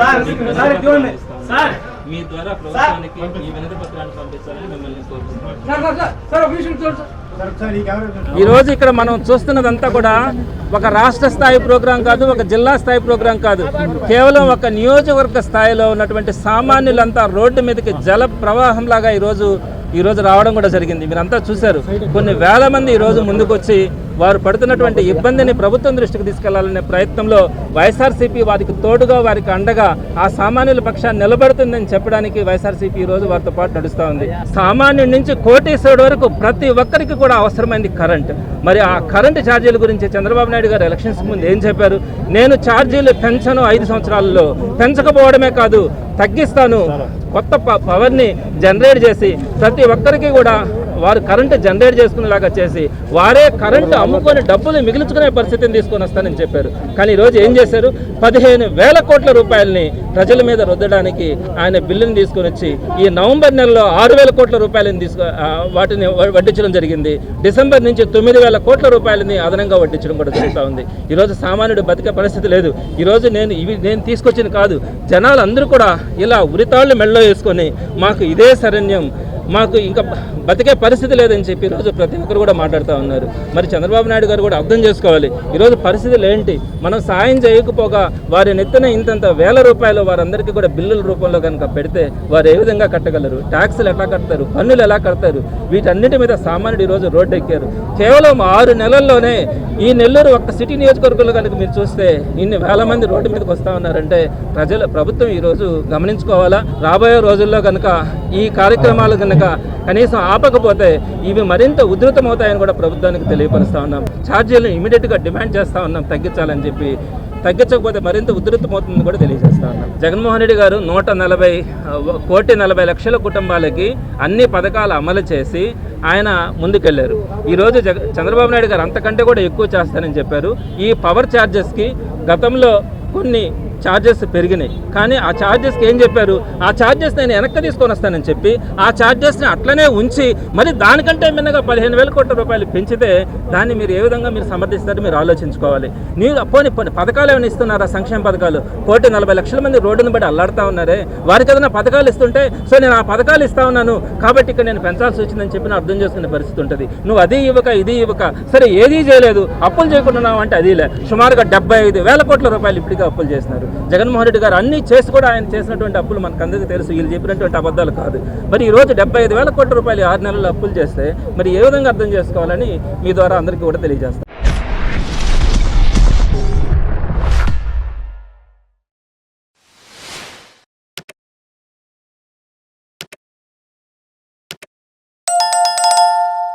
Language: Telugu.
సార్ ఇవ్వండి సార్ మీ ద్వారా ప్రభుత్వానికి ఈ వినతి పత్రాన్ని పంపించాలని మిమ్మల్ని రోజు ఇక్కడ మనం చూస్తున్నదంతా కూడా ఒక రాష్ట్ర స్థాయి ప్రోగ్రాం కాదు ఒక జిల్లా స్థాయి ప్రోగ్రాం కాదు. కేవలం ఒక నియోజకవర్గ స్థాయిలో ఉన్నటువంటి సామాన్యులంతా రోడ్డు మీదకి జల ప్రవాహం లాగా ఈరోజు రావడం కూడా జరిగింది. మీరంతా చూశారు. కొన్ని వేల మంది ఈరోజు ముందుకొచ్చి వారు పడుతున్నటువంటి ఇబ్బందిని ప్రభుత్వం దృష్టికి తీసుకెళ్ళాలనే ప్రయత్నంలో వైఎస్ఆర్సీపీ వారికి తోడుగా వారికి అండగా ఆ సామాన్యుల పక్షాన్ని నిలబడుతుందని చెప్పడానికి వైఎస్ఆర్సీపీ ఈ రోజు వారితో పాటు నడుస్తూ ఉంది. సామాన్యుడి నుంచి కోటేశ్వరుడు వరకు ప్రతి ఒక్కరికి కూడా అవసరమైంది కరెంట్. మరి ఆ కరెంటు ఛార్జీల గురించి చంద్రబాబు నాయుడు గారు ఎలక్షన్స్ ముందు ఏం చెప్పారు? నేను ఛార్జీలు పెంచను ఐదు సంవత్సరాలలో. పెంచకపోవడమే కాదు తగ్గిస్తాను. కొత్త ప- పవర్ని జనరేట్ చేసి ప్రతి ఒక్కరికి కూడా వారు కరెంటు జనరేట్ చేసుకునేలాగా చేసి వారే కరెంటు అమ్ముకొని డబ్బులు మిగిల్చుకునే పరిస్థితిని తీసుకొని వస్తానని చెప్పారు. కానీ ఈరోజు ఏం చేశారు? పదిహేను వేల కోట్ల రూపాయలని ప్రజల మీద రుద్దడానికి ఆయన బిల్లుని తీసుకొని వచ్చి ఈ నవంబర్ నెలలో ఆరు వేల కోట్ల రూపాయలని తీసుకు వాటిని వడ్డించడం జరిగింది. డిసెంబర్ నుంచి తొమ్మిది వేల కోట్ల రూపాయలని అదనంగా వడ్డించడం కూడా జరుగుతూ ఉంది. ఈరోజు సామాన్యుడు బతికే పరిస్థితి లేదు. ఈరోజు నేను ఇవి నేను తీసుకొచ్చిన కాదు. జనాలు అందరూ కూడా ఇలా ఉరితాళ్ళు మెళ్ళలో వేసుకొని మాకు ఇదే శరణ్యం. మాకు ఇంకా బతికే పరిస్థితి లేదని చెప్పి ఈరోజు ప్రతి ఒక్కరు కూడా మాట్లాడుతూ ఉన్నారు. మరి చంద్రబాబు నాయుడు గారు కూడా అర్థం చేసుకోవాలి. ఈరోజు పరిస్థితులు ఏంటి మనం సాయం చేయకపోగా వారి నెత్తిన ఇంతంత వేల రూపాయలు వారందరికీ కూడా బిల్లుల రూపంలో కనుక పెడితే వారు ఏ విధంగా కట్టగలరు? ట్యాక్సులు ఎలా కడతారు? పన్నులు ఎలా కడతారు? వీటన్నిటి మీద సామాన్యుడు ఈరోజు రోడ్డు ఎక్కారు కేవలం ఆరు నెలల్లోనే ఈ నెల్లూరు ఒక్క సిటీ నియోజకవర్గంలో కనుక మీరు చూస్తే ఇన్ని వేల మంది రోడ్డు మీదకి వస్తూ ఉన్నారంటే ప్రజల ప్రభుత్వం ఈరోజు గమనించుకోవాలా? రాబోయే రోజుల్లో కనుక ఈ కార్యక్రమాలు కనుక కనీసం ఆపకపోతే ఇవి మరింత ఉధృతమవుతాయని కూడా ప్రభుత్వానికి తెలియపరుస్తూ ఉన్నాం. ఛార్జీలను ఇమీడియట్గా డిమాండ్ చేస్తూ ఉన్నాం. తగ్గించాలని చెప్పి తగ్గించకపోతే మరింత ఉధృతమవుతుందని కూడా తెలియజేస్తా ఉన్నాం. జగన్మోహన్ రెడ్డి గారు నూట నలభై కోటి నలభై లక్షల కుటుంబాలకి అన్ని పథకాలు అమలు చేసి ఆయన ముందుకెళ్ళారు. ఈరోజు జగ చంద్రబాబు నాయుడు గారు అంతకంటే కూడా ఎక్కువ చేస్తానని చెప్పారు. ఈ పవర్ ఛార్జెస్కి గతంలో కొన్ని ఛార్జెస్ పెరిగినాయి. కానీ ఆ ఛార్జెస్కి ఏం చెప్పారు? ఆ ఛార్జెస్ నేను వెనక్కి తీసుకొని వస్తానని చెప్పి ఆ ఛార్జెస్ని అట్లనే ఉంచి మరి దానికంటే మిన్నగా పదిహేను వేల కోట్ల రూపాయలు పెంచితే దాన్ని మీరు ఏ విధంగా మీరు సమర్థిస్తారో మీరు ఆలోచించుకోవాలి. మీరు పోనీ పథకాలు ఏమైనా ఇస్తున్నారా? సంక్షేమ పథకాలు? కోటి నలభై లక్షల మంది రోడ్డును బట్టి అల్లాడుతూ ఉన్నారే? వారికి ఏదైనా పథకాలు ఇస్తుంటే సో నేను ఆ పథకాలు ఇస్తా ఉన్నాను కాబట్టి ఇక్కడ నేను పెంచాల్సి వచ్చిందని చెప్పి నేను అర్థం చేసుకునే పరిస్థితి ఉంటుంది. నువ్వు అది ఇవ్వక ఇది ఇవ్వక సరే ఏదీ చేయలేదు అప్పులు చేయకుండా ఉన్నావు అంటే అదిలే సుమారుగా డెబ్బై ఐదు వేల కోట్ల రూపాయలు ఇప్పటికే అప్పులు చేసినారు జగన్మోహన్ రెడ్డి గారు అన్ని చేసి కూడా ఆయన చేసినటువంటి అప్పులు మనకు అందరికీ తెలుసు. వీళ్ళు చెప్పినటువంటి అబద్ధాలు కాదు. మరి ఈ రోజు డెబ్బై ఐదు వేల కోట్ల రూపాయలు ఆరు నెలలు అప్పులు చేస్తే మరి ఏ విధంగా అర్థం చేసుకోవాలని మీ ద్వారా అందరికీ కూడా తెలియజేస్తాను.